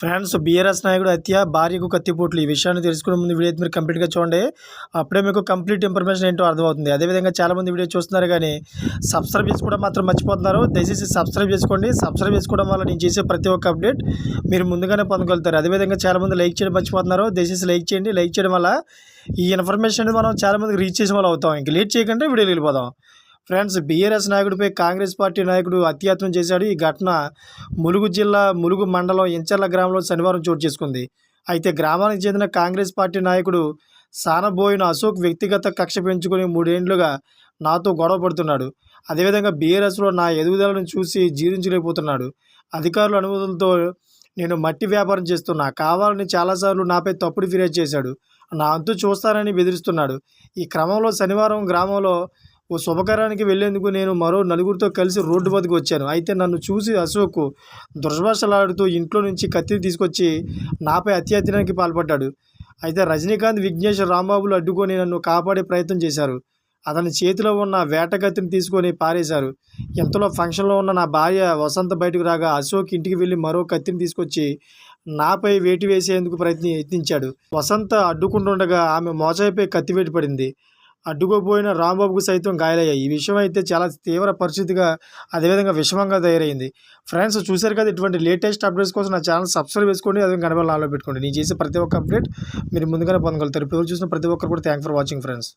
Friends BRS నాయకుడు హత్య భార్యకు కత్తిపోట్లు ఈ విషయాన్ని తెలుసుకునే ముందు వీడియో అయితే మీరు కంప్లీట్గా చూడండి. అప్పుడే మీకు కంప్లీట్ ఇన్ఫర్మేషన్ ఏంటో అర్థమవుతుంది. అదేవిధంగా చాలామంది వీడియో చూస్తున్నారు కానీ సబ్స్క్రైబ్ చేసుకోవడం మాత్రం మర్చిపోతున్నారు. దయచేసి సబ్స్క్రైబ్ చేసుకోండి. సబ్స్క్రైబ్ చేసుకోవడం వల్ల నేను చేసే ప్రతి ఒక్క అప్డేట్ మీరు ముందుగానే పొందగలుగుతారు. అదేవిధంగా చాలామంది లైక్ చేయడం మర్చిపోతున్నారు. దయచేసి లైక్ చేయండి. లైక్ చేయడం వల్ల ఈ ఇన్ఫర్మేషన్ అనేది మనం చాలామందికి రీచ్ చేసిన వాళ్ళు అవుతాం. ఇంక లేట్ చేయకుండా. వీడియోకి వెళ్ళిపోదాం. ఫ్రెండ్స్ బీఆర్ఎస్ నాయకుడిపై కాంగ్రెస్ పార్టీ నాయకుడు అత్యాత్నం చేశాడు. ఈ ఘటన ములుగు జిల్లా ములుగు మండలం ఇంచర్ల గ్రామంలో శనివారం చోటు చేసుకుంది. అయితే గ్రామానికి చెందిన కాంగ్రెస్ పార్టీ నాయకుడు సానబోయిన అశోక్ వ్యక్తిగత కక్ష పెంచుకుని మూడేండ్లుగా నాతో గొడవ పడుతున్నాడు. అదేవిధంగా బీఆర్ఎస్లో నా ఎదుగుదలను చూసి జీర్ణించలేకపోతున్నాడు. అధికారుల అనుమతులతో నేను మట్టి వ్యాపారం చేస్తున్నా. కావాలని చాలాసార్లు నాపై తప్పుడు ఫిర్యాదు చేశాడు. నా అంతు చూస్తానని బెదిరిస్తున్నాడు. ఈ క్రమంలో శనివారం గ్రామంలో ఓ శుభకార్యానికి వెళ్ళేందుకు నేను మరో నలుగురితో కలిసి రోడ్డు వద్దకు వచ్చాను. అయితే నన్ను చూసి అశోక్ దుర్భాషలాడుతూ ఇంట్లో నుంచి కత్తి తీసుకొచ్చి నాపై అత్యాచారానికి పాల్పడ్డాడు. అయితే రజనీకాంత్ విఘ్నేష్ రాంబాబులు అడ్డుకొని నన్ను కాపాడే ప్రయత్నం చేశారు. అతని చేతిలో ఉన్న వేట కత్తిని తీసుకొని పారేశారు. ఎంతలో ఫంక్షన్లో ఉన్న నా భార్య వసంత బయటకు రాగా అశోక్ ఇంటికి వెళ్ళి మరో కత్తిని తీసుకొచ్చి నాపై వేటి వేసేందుకు ప్రయత్ని యత్నించాడు. వసంత అడ్డుకుంటుండగా ఆమె మోచాయిపై కత్తి వేటి పడింది. అడ్డుకోపోయిన రాంబాబుకు సైతం గాయాలయ్యాయి. ఈ విషయం అయితే చాలా తీవ్ర పరిస్థితిగా అదేవిధంగా విషమంగా తయారైంది. ఫ్రెండ్స్ చూశారు కదా ఇటువంటి లేటెస్ట్ అప్డేట్స్ కోసం నా ఛానల్ సబ్స్క్రైబ్ చేసుకోండి. అదే గణపతి నాలో పెట్టుకోండి. నేను చేసే ప్రతి ఒక్క అప్డేట్ మీరు ముందుగానే పొందగలుగుతారు. ఇప్పుడు చూసిన ప్రతి ఒక్కరు కూడా థ్యాంక్ ఫర్ వాచింగ్ ఫ్రెండ్స్